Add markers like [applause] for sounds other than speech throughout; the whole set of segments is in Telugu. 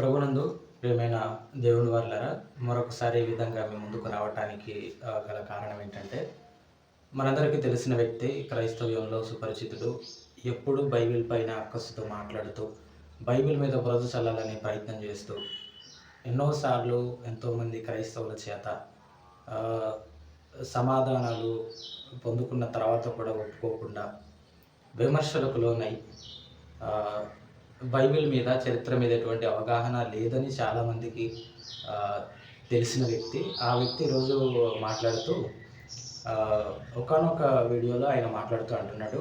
ప్రభునందు ప్రియమైన దేవుని వాళ్ళరా మరొకసారి ఈ విధంగా మేము ముందుకు రావటానికి గల కారణం ఏంటంటే మనందరికీ తెలిసిన వ్యక్తి క్రైస్తవ్యంలో సుపరిచితుడు ఎప్పుడు బైబిల్ పైన అక్కసుతో మాట్లాడుతూ బైబిల్ మీద బురద చల్లాలని ప్రయత్నం చేస్తూ ఎన్నోసార్లు ఎంతోమంది క్రైస్తవుల చేత సమాధానాలు పొందుకున్న తర్వాత కూడా ఒప్పుకోకుండా విమర్శలకు లోనై బైబిల్ మీద చరిత్ర మీద ఎటువంటి అవగాహన లేదని చాలామందికి తెలిసిన వ్యక్తి. ఆ వ్యక్తి రోజు మాట్లాడుతూ ఒకనొక వీడియోలో ఆయన మాట్లాడుతూ అంటున్నాడు.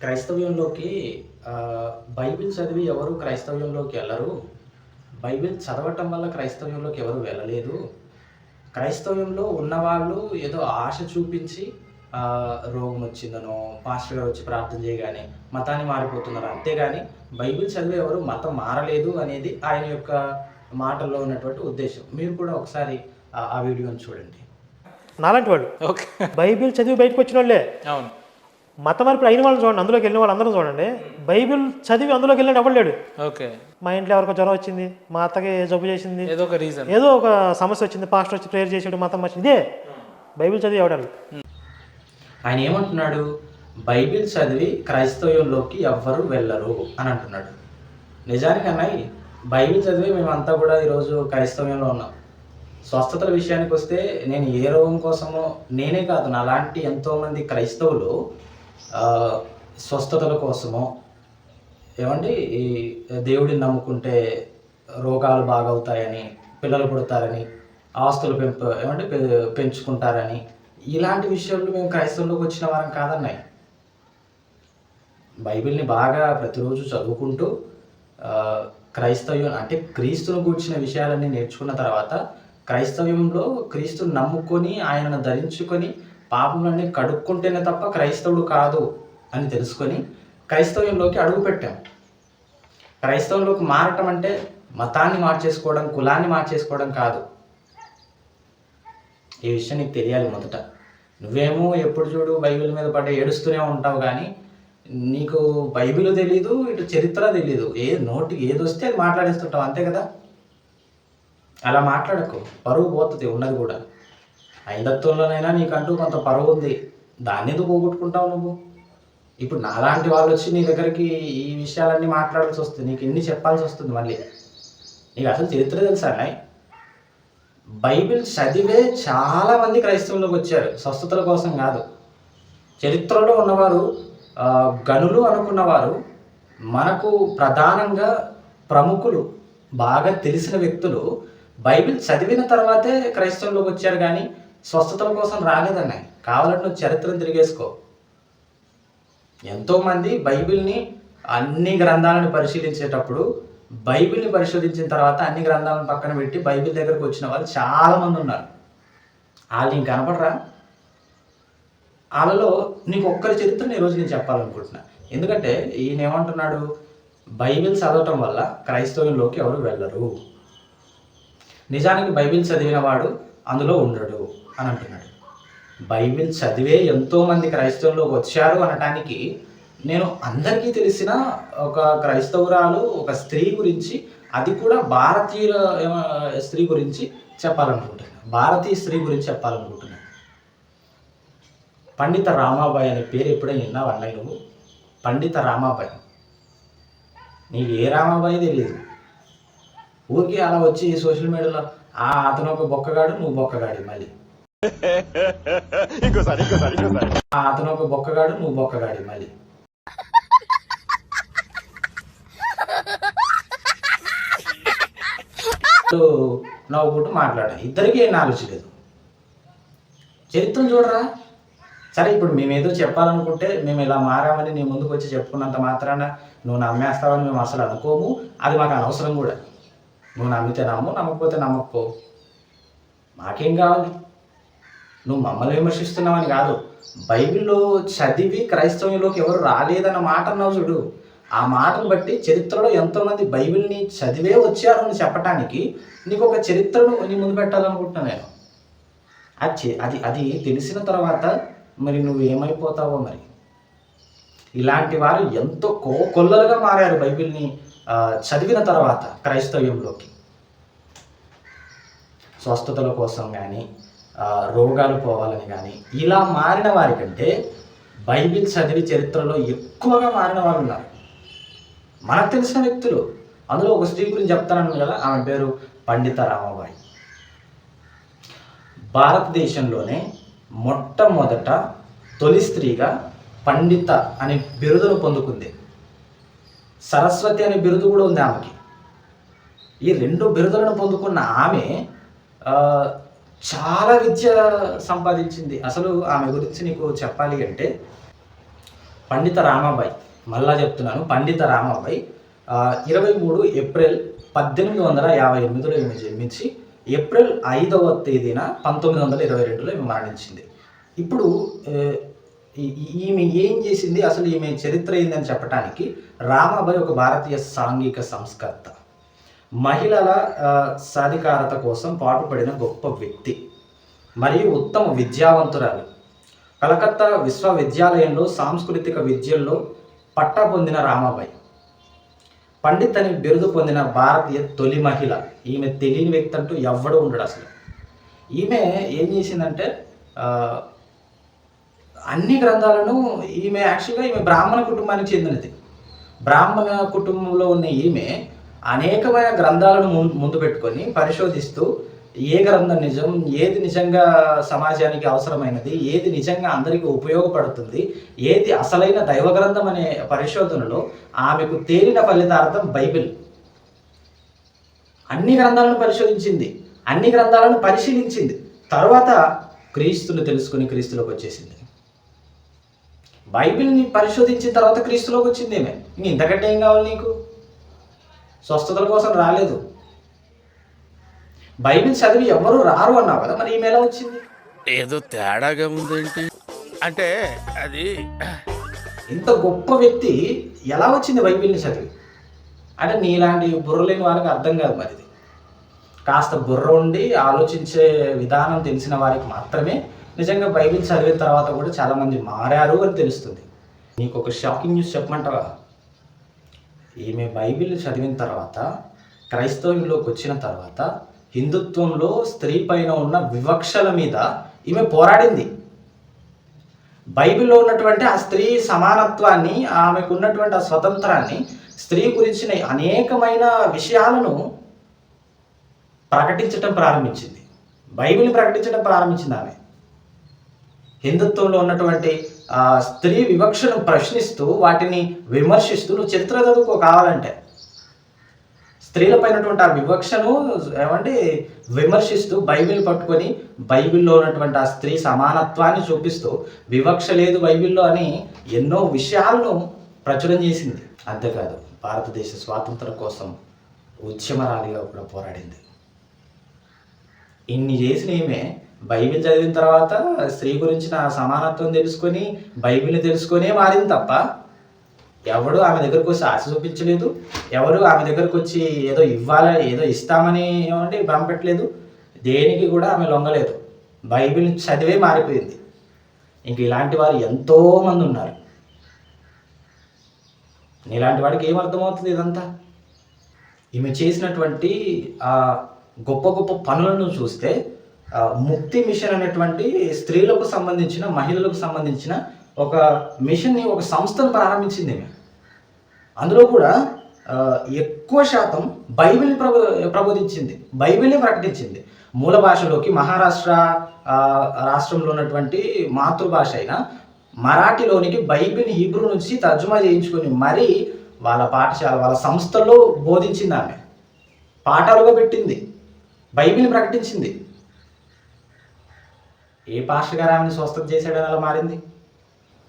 క్రైస్తవ్యంలోకి బైబిల్ చదివి ఎవరు క్రైస్తవ్యంలోకి వెళ్ళరు? బైబిల్ చదవటం వల్ల క్రైస్తవ్యంలోకి ఎవరు వెళ్ళలేదు? క్రైస్తవ్యంలో ఉన్నవాళ్ళు ఏదో ఆశ చూపించి రోగం వచ్చిందనో పాస్టర్ గారు వచ్చి ప్రార్థన చేయగానే మతాన్ని మారిపోతున్నారు. అంతేగాని బైబిల్ చదివే ఎవరు మతం మారలేదు అనేది ఆయన యొక్క మాటల్లో ఉన్నటువంటి ఉద్దేశం. మీరు కూడా ఒకసారి ఆ- ఆ వీడియోని చూడండి. నాలాంటి వాళ్ళు ఓకే. బైబిల్ చదివి బయటకు వచ్చిన వాళ్ళే అవును. మత మార్పులు అయిన వాళ్ళని చూడండి అందులోకి వెళ్ళిన వాళ్ళందరూ చూడండి. బైబిల్ చదివి అందులోకి వెళ్ళిన ఎవరు ఓకే. మా ఇంట్లో ఎవరికో జ్వరం వచ్చింది మా అత్తకి జబ్బు చేసింది ఏదో ఒక రీజన్ ఏదో ఒక సమస్య వచ్చింది పాస్టర్ వచ్చి ప్రేయర్ చేసాడు మతం వచ్చింది ఇదే. బైబిల్ చదివి ఎవడాలి ఆయన ఏమంటున్నాడు? బైబిల్ చదివి క్రైస్తవ్యంలోకి ఎవ్వరు వెళ్ళరు అని అంటున్నాడు. నిజానికి అన్నయ్య బైబిల్ చదివి మేమంతా కూడా ఈరోజు క్రైస్తవ్యంలో ఉన్నాం. స్వస్థతల విషయానికి వస్తే నేను ఏ రోగం కోసమో నేనే కాదు నాలాంటి ఎంతోమంది క్రైస్తవులు స్వస్థతల కోసమో. ఏమండి? ఈ దేవుడిని నమ్ముకుంటే రోగాలు బాగవుతాయని పిల్లలు పుడతారని ఆస్తులు పెంప ఏమంటే పె- పెంచుకుంటారని ఇలాంటి విషయాలు మేము క్రైస్తవులకు వచ్చిన వారం కాదన్నాయి బైబిల్ని బాగా ప్రతిరోజు చదువుకుంటూ క్రైస్తవ్యం అంటే క్రీస్తును కూర్చిన విషయాలన్నీ నేర్చుకున్న తర్వాత క్రైస్తవ్యంలో క్రీస్తుని నమ్ముకొని ఆయనను ధరించుకొని పాపములన్నీ కడుక్కుంటేనే తప్ప క్రైస్తవుడు కాదు అని తెలుసుకొని క్రైస్తవ్యంలోకి అడుగు పెట్టాం. క్రైస్తవంలోకి మారటం అంటే మతాన్ని మార్చేసుకోవడం కులాన్ని మార్చేసుకోవడం కాదు. ఈ విషయం నీకు తెలియాలి మొదట. నువ్వేమో ఎప్పుడు చూడు బైబిల్ మీద పడ్డ ఏడుస్తూనే ఉంటావు కానీ నీకు బైబిల్ తెలీదు ఇటు చరిత్ర తెలీదు. ఏ నోటికి ఏది వస్తే అది మాట్లాడేస్తుంటావు అంతే కదా? అలా మాట్లాడకు. పరువు పోతుంది ఉన్నది కూడా. ఐదత్వంలోనైనా నీకంటూ కొంత పరువు ఉంది. దాన్ని ఎందుకు పోగొట్టుకుంటావు నువ్వు? ఇప్పుడు నాలాంటి వాళ్ళు వచ్చి నీ దగ్గరికి ఈ విషయాలన్నీ మాట్లాడాల్సి వస్తుంది. నీకు ఎన్ని చెప్పాల్సి వస్తుంది మళ్ళీ? నీకు అసలు చరిత్ర తెలుసా నాయ్? బైబిల్ చదివే చాలా మంది క్రైస్తవులకు వచ్చారు. స్వస్థతల కోసం కాదు. చరిత్రలో ఉన్నవారు గనులు అనుకున్నవారు మనకు ప్రధానంగా ప్రముఖులు బాగా తెలిసిన వ్యక్తులు బైబిల్ చదివిన తర్వాతే క్రైస్తవులకు వచ్చారు కానీ స్వస్థతల కోసం రాలేదన్నాయి. కావాలంటే నువ్వు చరిత్రను తిరిగేసుకో. ఎంతోమంది బైబిల్ని అన్ని గ్రంథాలను పరిశీలించేటప్పుడు బైబిల్ని పరిశోధించిన తర్వాత అన్ని గ్రంథాలను పక్కన పెట్టి బైబిల్ దగ్గరకు వచ్చిన వాళ్ళు చాలామంది ఉన్నారు. వాళ్ళు నీకు కనపడరా? వాళ్ళలో నీకు ఒక్కరి చరిత్ర ఈరోజు నేను చెప్పాలనుకుంటున్నా. ఎందుకంటే ఈయన ఏమంటున్నాడు? బైబిల్ చదవటం వల్ల క్రైస్తవుల్లోకి ఎవరు వెళ్ళరు. నిజానికి బైబిల్ చదివిన వాడు అందులో ఉండడు అని అంటున్నాడు. బైబిల్ చదివే ఎంతోమంది క్రైస్తవుల్లోకి వచ్చారు అనటానికి నేను అందరికీ తెలిసిన ఒక క్రైస్తవురాలు ఒక స్త్రీ గురించి అది కూడా భారతీయుల ఏమ, స్త్రీ గురించి చెప్పాలనుకుంటున్నాను భారతీయ స్త్రీ గురించి చెప్పాలనుకుంటున్నాను పండిత రామాబాయి అనే పేరు ఎప్పుడైనా విన్నావు అన్నయ్య నువ్వు? పండిత రామాబాయి. నీకు ఏ రామాబాయి తెలియదు ఊరికి అలా వచ్చి సోషల్ మీడియాలో ఆ అతను ఒక బొక్కగాడు నువ్వు బొక్కగాడి మళ్ళీ. [laughs] ఆ అతను ఒక బొక్కగాడు నువ్వు బొక్కగాడి మళ్ళీ. నవ్వుకుంటూ మాట్లాడారు. ఇద్దరికీ ఏం నాలెడ్జ్ లేదు. చరిత్రను చూడరా? సరే ఇప్పుడు మేము ఏదో చెప్పాలనుకుంటే మేము ఇలా మారామని నీ ముందుకు వచ్చి చెప్పుకున్నంత మాత్రాన నువ్వు నమ్మేస్తావని మేము అసలు అనుకోము. అది మాకు అనవసరం కూడా. నువ్వు నమ్మితే నమ్ము నమ్మకపోతే నమ్మకపో మాకేం కావాలి? నువ్వు మమ్మల్ని విమర్శిస్తున్నావని కాదు. బైబిల్లో చదివి క్రైస్తవంలోకి ఎవరు రాలేదన్న మాట అన్నావు చూడు. ఆ మాటను బట్టి చరిత్రలో ఎంతోమంది బైబిల్ని చదివే వచ్చారు అని చెప్పటానికి నీకు ఒక చరిత్రను నీ ముందు పెట్టాలనుకుంటున్నాను నేను. అది అది అది తెలిసిన తర్వాత మరి నువ్వు ఏమైపోతావో మరి? ఇలాంటి వారు ఎంతో కో కొల్లలుగా మారారు బైబిల్ని చదివిన తర్వాత క్రైస్తవ్యంలోకి. స్వస్థతల కోసం కానీ రోగాలు పోవాలని కానీ ఇలా మారిన వారికంటే బైబిల్ చదివి చరిత్రలో ఎక్కువగా మారిన వారు ఉన్నారు. మనకు తెలిసిన వ్యక్తులు. అందులో ఒక స్త్రీ గురించి చెప్తానన్నాను కదా ఆమె పేరు పండిత రామాబాయి. భారతదేశంలోనే మొట్టమొదట తొలి స్త్రీగా పండిత అనే బిరుదును పొందుకుంది. సరస్వతి అనే బిరుదు కూడా ఉంది ఆమెకి. ఈ రెండు బిరుదులను పొందుకున్న ఆమె చాలా విద్య సంపాదించింది. అసలు ఆమె గురించి నీకు చెప్పాలి అంటే పండిత రామాబాయి. మళ్ళా చెప్తున్నాను. పండిత రామాబాయి ఇరవై మూడు ఏప్రిల్ పద్దెనిమిది వందల యాభై ఎనిమిదిలో ఈమె జన్మించి ఏప్రిల్ ఐదవ తేదీన పంతొమ్మిది వందల ఇరవై రెండులో ఈమె మరణించింది. ఇప్పుడు ఈ- ఈమె ఏం చేసింది? అసలు ఈమె చరిత్ర ఏందని చెప్పడానికి రామాబాయి ఒక భారతీయ సాంఘిక సంస్కర్త. మహిళల సాధికారత కోసం పాటుపడిన గొప్ప వ్యక్తి మరియు ఉత్తమ విద్యావంతురాలు. కలకత్తా విశ్వవిద్యాలయంలో సాంస్కృతిక విద్యల్లో పట్టా పొందిన రామాబాయి. పండిత్ అని బిరుదు పొందిన భారతీయ తొలి మహిళ. ఈమె తెలియని వ్యక్తి అంటూ ఎవ్వడూ ఉండడు అసలు. ఈమె ఏం చేసిందంటే అన్ని గ్రంథాలను ఈమె యాక్చువల్గా ఈమె బ్రాహ్మణ కుటుంబానికి చెందినది. బ్రాహ్మణ కుటుంబంలో ఉన్న ఈమె అనేకమైన గ్రంథాలను ముందు ముందు పెట్టుకొని పరిశోధిస్తూ ఏ గ్రంథం నిజం ఏది నిజంగా సమాజానికి అవసరమైనది ఏది నిజంగా అందరికీ ఉపయోగపడుతుంది ఏది అసలైన దైవ గ్రంథం అనే పరిశోధనలో ఆమెకు తేలిన ఫలితార్థం బైబిల్. అన్ని గ్రంథాలను పరిశోధించింది అన్ని గ్రంథాలను పరిశీలించింది. తర్వాత క్రీస్తుని తెలుసుకుని క్రీస్తులోకి వచ్చేసింది. బైబిల్ని పరిశోధించిన తర్వాత క్రీస్తులోకి వచ్చింది ఏమే ఇంతకంటే ఏం కావాలి నీకు? స్వస్థతల కోసం రాలేదు. బైబిల్ చదివి ఎవరు రారు అన్నావు కదా మరి ఈమె ఎలా వచ్చింది? ఏదో తేడాగా ఉందేంటి? అంటే అది ఇంత గొప్ప వ్యక్తి ఎలా వచ్చింది బైబిల్ని చదివి? అంటే నీలాంటి బుర్ర లేని వారికి అర్థం కాదు మరి ఇది. కాస్త బుర్ర ఉండి ఆలోచించే విధానం తెలిసిన వారికి మాత్రమే నిజంగా బైబిల్ చదివిన తర్వాత కూడా చాలామంది మారారు అని తెలుస్తుంది. నీకు ఒక షాకింగ్ న్యూస్ చెప్పమంటావా? ఈమె బైబిల్ చదివిన తర్వాత క్రైస్తవంలోకి వచ్చిన తర్వాత హిందుత్వంలో స్త్రీ పైన ఉన్న వివక్షల మీద ఈమె పోరాడింది. బైబిల్లో ఉన్నటువంటి ఆ స్త్రీ సమానత్వాన్ని ఆమెకు ఉన్నటువంటి ఆ స్వతంత్రాన్ని స్త్రీ గురించిన అనేకమైన విషయాలను ప్రకటించటం ప్రారంభించింది. బైబిల్ ప్రకటించడం ప్రారంభించింది ఆమె. హిందుత్వంలో ఉన్నటువంటి ఆ స్త్రీ వివక్షను ప్రశ్నిస్తూ వాటిని విమర్శిస్తూ నువ్వు చరిత్ర చదువుకో కావాలంటే స్త్రీలపైనటువంటి ఆ వివక్షను ఏమంటే విమర్శిస్తూ బైబిల్ పట్టుకొని బైబిల్లో ఉన్నటువంటి ఆ స్త్రీ సమానత్వాన్ని చూపిస్తూ వివక్ష లేదు బైబిల్లో అని ఎన్నో విషయాలను ప్రచురం చేసింది. అంతేకాదు భారతదేశ స్వాతంత్రం కోసం ఉద్యమరాలిగా కూడా పోరాడింది. ఇన్ని చేసిన ఈమె బైబిల్ చదివిన తర్వాత స్త్రీ గురించిన సమానత్వం తెలుసుకొని బైబిల్ని తెలుసుకొనే మారింది తప్ప ఎవడు ఆమె దగ్గరకు వచ్చి ఆశ చూపించలేదు ఎవరు ఆమె దగ్గరకు వచ్చి ఏదో ఇవ్వాలి ఏదో ఇస్తామని ఏమంటే పంపట్లేదు దేనికి కూడా ఆమె లొంగలేదు. బైబిల్ చదివే మారిపోయింది. ఇంక ఇలాంటి వారు ఎంతో మంది ఉన్నారు. ఇలాంటి వాడికి ఏం ఇదంతా? ఈమె చేసినటువంటి ఆ గొప్ప గొప్ప పనులను చూస్తే ముక్తి మిషన్ అనేటువంటి స్త్రీలకు సంబంధించిన మహిళలకు సంబంధించిన ఒక మిషన్ని ఒక సంస్థను ప్రారంభించింది ఈమె అందులో కూడా ఎక్కువ శాతం బైబిల్ని ప్రబో ప్రబోధించింది బైబిల్ని ప్రకటించింది. మూల భాషలోకి మహారాష్ట్ర రాష్ట్రంలో ఉన్నటువంటి మాతృభాష అయిన మరాఠీలోనికి బైబిల్ హీబ్రూ నుంచి తర్జుమా చేయించుకొని మరీ వాళ్ళ పాఠశాల వాళ్ళ సంస్థల్లో బోధించింది ఆమె. పాఠాలుగా పెట్టింది బైబిల్ని ప్రకటించింది. ఏ పాస్టర్ గారు ఆమెను స్వస్థత చేశాడని అలా మారింది?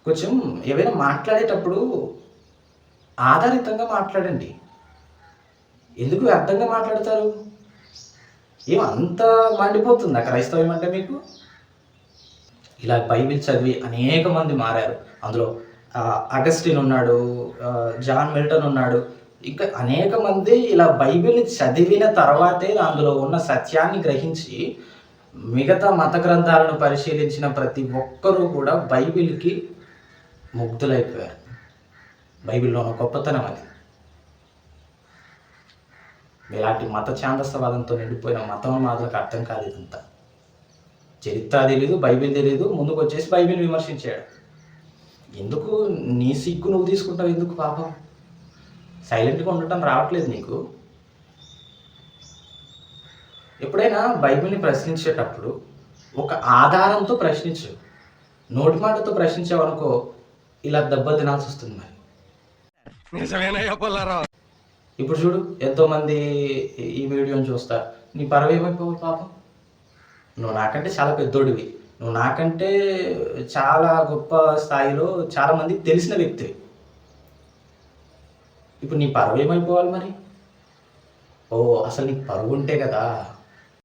కొంచెం ఏవైనా మాట్లాడేటప్పుడు ఆధారితంగా మాట్లాడండి. ఎందుకు వ్యర్థంగా మాట్లాడతారు? ఏం అంత మండిపోతుందా క్రైస్తవం అంటే మీకు? ఇలా బైబిల్ చదివి అనేక మంది మారారు. అందులో అగస్టిన్ ఉన్నాడు జాన్ మిల్టన్ ఉన్నాడు. ఇంకా అనేక మంది ఇలా బైబిల్ని చదివిన తర్వాతే అందులో ఉన్న సత్యాన్ని గ్రహించి మిగతా మత గ్రంథాలను పరిశీలించిన ప్రతి ఒక్కరూ కూడా బైబిల్కి ముగ్ధులైపోయారు. బైబిల్లో ఉన్న గొప్పతనం అది. ఇలాంటి మత ఛాందస్వాదంతో నిండిపోయిన మతం మాటలకు అర్థం కాదు ఇదంతా. చరిత్ర తెలియదు బైబిల్ తెలియదు ముందుకు వచ్చేసి బైబిల్ విమర్శించాడు. ఎందుకు నీ సిగ్గు నువ్వు తీసుకుంటావు ఎందుకు పాపం? సైలెంట్గా ఉండటం రావట్లేదు నీకు. ఎప్పుడైనా బైబిల్ని ప్రశ్నించేటప్పుడు ఒక ఆధారంతో ప్రశ్నించు. నోటి మాటతో ప్రశ్నించావనుకో ఇలా దెబ్బ తినాల్సి వస్తుంది మరి. ఇప్పుడు చూడు ఎంతోమంది ఈ వీడియోని చూస్తారు. నీ పరవ ఏమైపోవాలి పాపం. నువ్వు నాకంటే చాలా పెద్దోడివి. నువ్వు నాకంటే చాలా గొప్ప స్థాయిలో చాలా మందికి తెలిసిన వ్యక్తివి. ఇప్పుడు నీ పరువు ఏమైపోవాలి మరి? ఓ అసలు నీకు పరువు ఉంటే కదా.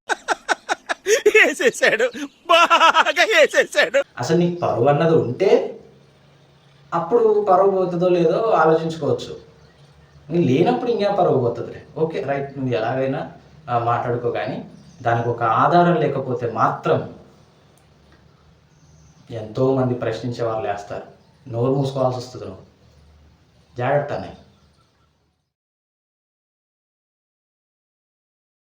[laughs] వేసేసాడు బాగా వేసేసాడు అసలు నీకు పరువు అన్నది ఉంటే అప్పుడు పరువు పోతుందో లేదో ఆలోచించుకోవచ్చు. లేనప్పుడు ఇంకా పరువు పోతుందిలే. ఓకే రైట్ నువ్వు ఎలాగైనా మాట్లాడుకో కానీ దానికి ఒక ఆధారం లేకపోతే మాత్రం ఎంతోమంది ప్రశ్నించే వాళ్ళు వేస్తారు నోరు మూసుకోవాల్సి వస్తుంది నువ్వు. జాగ్రత్త అన్నయ్య.